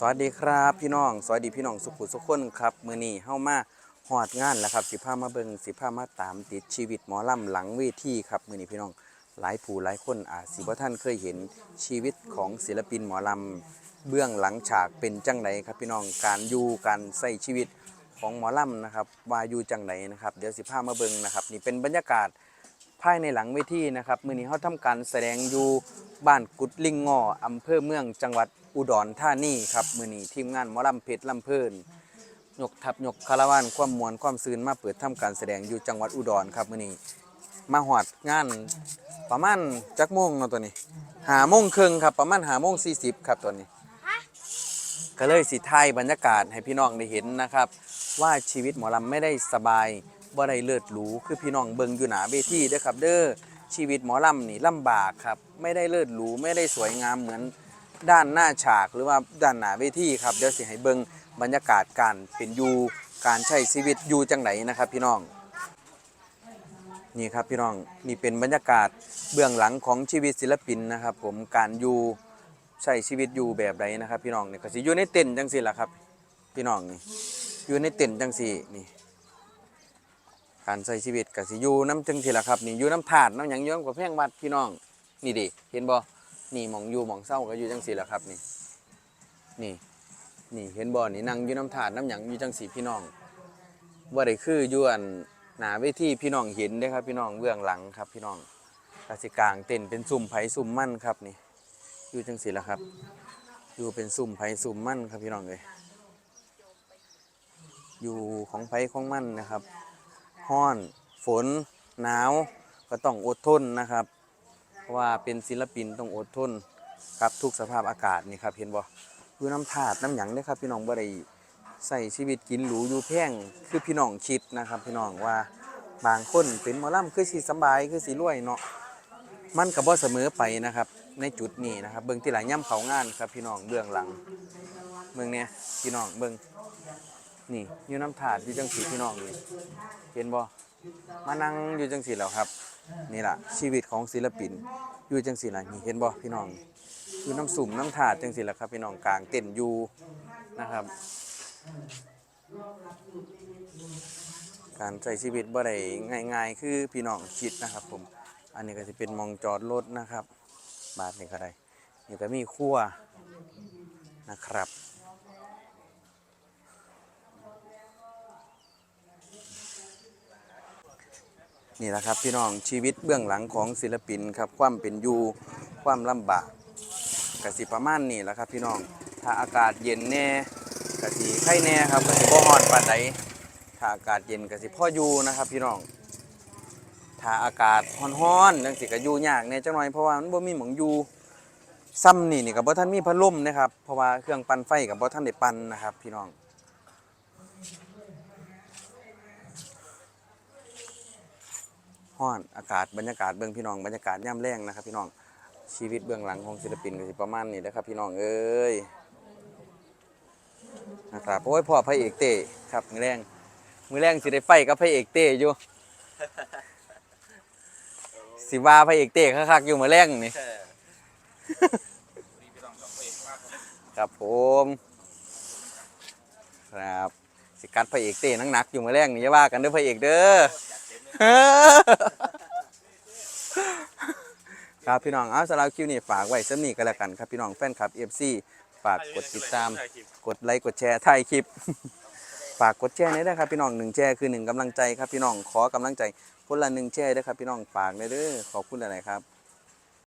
สวัสดีครับพี่น้อง สวัสดีพี่น้องสุขุสุขคนครับมือนี้เฮามาฮอดงานแล้วครับสิพามาเบิงสิพามาตามติดชีวิตหมอลำหลังเวทีครับมือนี้พี่น้องหลายผู้หลายคนอาจสิบ่ท่านเคยเห็นชีวิตของศิลปินหมอลำเบื้องหลังฉากเป็นจังไดครับพี่น้องการอยู่การใช้ชีวิตของหมอลำนะครับว่าอยู่จังไดนะครับเดี๋ยวสิพามาเบิงนะครับนี่เป็นบรรยากาศภายในหลังเวทีนะครับมือนี้เขาทำการแสดงอยู่บ้านกุดลิงงออำเภอเมืองจังหวัด อุดรธานีครับมื้อนี้ทีมงานหมอลำเพชรลำเพิ่นยกทัพยกคาราวานความมวลความซืนมาเปิดทำการแสดงอยู่จังหวัดอุดรครับมื้อนี้มาหอดงานประมาณจักโมงเนาะตัวนี้หาโมงครึ่งครับประมาณหาโมงสี่สิบครับตัวนี้ ก็เลยสิถ่ายบรรยากาศให้พี่น้องได้เห็นนะครับ ว่าชีวิตหมอลำไม่ได้สบายบ่ได้เลิศหรูคือพี่น้องเบิ่งอยู่หนาเวทีเด้อครับ เด้อชีวิตหมอลำนี่ลำบากครับ ไม่ได้เลิศหรูไม่ได้สวยงามเหมือน ด้านหน้าฉากหรือว่าด้านหน้าเวทีครับเดี๋ยวสิให้เบิ่งบรรยากาศการเป็นอยู่การใช้ชีวิตอยู่จังไหนนะครับ พี่น้องนี่ครับพี่น้องนี่เป็นบรรยากาศเบื้องหลังของชีวิตศิลปินนะครับ ผมการอยู่ใช้ชีวิตอยู่แบบใดนะครับ พี่น้องเนี่ยก็สิอยู่ในเต็นท์จังซี่ล่ะครับ พี่น้องนี่อยู่ในเต็นท์จังซี่นี่ การใช้ชีวิตก็สิอยู่น้ำจังซี่ล่ะครับนี่อยู่น้ำถาดน้ำหยังอย้อมกับแพงวัดพี่น้องนี่ดิเห็นบ่ นี่หมองอยู่หมองเศร้าก็อยู่จังซี่ล่ะครับนี่ นี่ นี่เห็นบ่นี่นั่งอยู่น้ำถาดน้ำหยังอยู่จังซี่พี่น้องบ่าได้คือยู่อันหนาเวทีพี่น้องเห็นเด้ครับ พี่น้องเบื้องหลังครับ พี่น้องกสิกลางเต็นเป็นซุ่มไผ่ซุ่มมั่นครับนี่ อยู่จังซี่ล่ะครับ อยู่เป็นซุ่มไผ่ซุ่มมั่นครับพี่น้องเอ้ยอยู่ของไผ่ของมั่นนะครับห้อน ฝนหนาวก็ต้องอดทนนะครับ เพราะว่าเป็นศิลปินต้องอดทนกับทุกสภาพอากาศนี่ครับเห็นบ่อยู่น้ำถาดน้ำหยังเด้ครับพี่น้องบ่ได้ใส่ชีวิตกินหรูอยู่แพงคือพี่น้องคิดนะครับ พี่น้องว่าบางคนเป็นมอล่ำคือสิสบายคือสิรวยเนาะมันก็บ่เสมอไปนะครับ ในจุดนี้นะครับ เบิ่งที่หลายย่ำเขางานครับ พี่น้องเบื้องหลังเบิ่งเนี่ยพี่น้องเบิ่งนี่อยู่น้ำถาดอยู่จังสีพี่น้องนี่เห็นบ่มานั่งอยู่จังสีแล้วครับ นี่แหละชีวิตของศิลปิน อยู่จังสีละนี่เห็นบ่พี่น้องอยู่น้ำสุ่มน้ำถาดจังสีแหละครับ พี่น้องกลางเต้นอยู่นะครับ การใช้ชีวิตบ่ได้ง่าย ๆ คือพี่น้องคิดนะครับ ผม อันนี้ก็จะเป็นมองจอดรถนะครับ บาทนี่ก็ได้นี่ก็มีครัวนะครับ นี่แหละครับพี่น้องชีวิตเบื้องหลังของศิลปินครับความเป็นอยู่ความลำบากกสิประมาณนี้แหละครับพี่น้องถ้าอากาศเย็นแน่กสิไข่แน่ครับกสิบ่ฮ้อนปานใดถ้าอากาศเย็นกสิพ่ออยู่นะครับพี่น้องถ้าอากาศร้อนๆจังสิก็อยู่ยากแน่จังหน่อยเพราะว่ามันบ่มีหมองอยู่ซ้ำนี่นี่ก็บ่ทันมีพัดลมนะครับเพราะว่าเครื่องปั่นไฟก็บ่ทันได้ปั่นนะครับพี่น้อง ห้อนอากาศบรรยากาศเบื้องพี่น้องบรรยากาศย่ำแรงนะครับ พี่น้องชีวิตเบื้องหลังของศิลปินก็สิประมาณนี้นะครับ พี่น้องเอ้ยนะครับโอ้ยพ่อพระเอกเต้ครับมือแรงมือแรงสิได้ไฟกับพระเอกเต้อยู่สิว่าพระเอกเต้คักๆอยู่มือแรงนี่ครับผมครับสิกัดพระเอกเต้หนักๆอยู่มือแรงนี่อย่าว่ากันเด้อพระเอกเด้อ ครับพี่น้องเอาสำหรับคลิวนี้ฝากไว้สำนีกันแล้วกันครับพี่น้องแฟนคลับเอฟซีฝากกดติดตาม กดไลค์กดแชร์ถ่ายคลิป ฝากกดแชร์หน่อยนะครับพี่น้องหนึ่งแชร์คือหนึ่งกำลังใจครับพี่น้องขอกำลังใจคนละหนึ่งแชร์ด้วยครับพี่น้องฝากเลยเด้อขอบคุณหลายๆครับ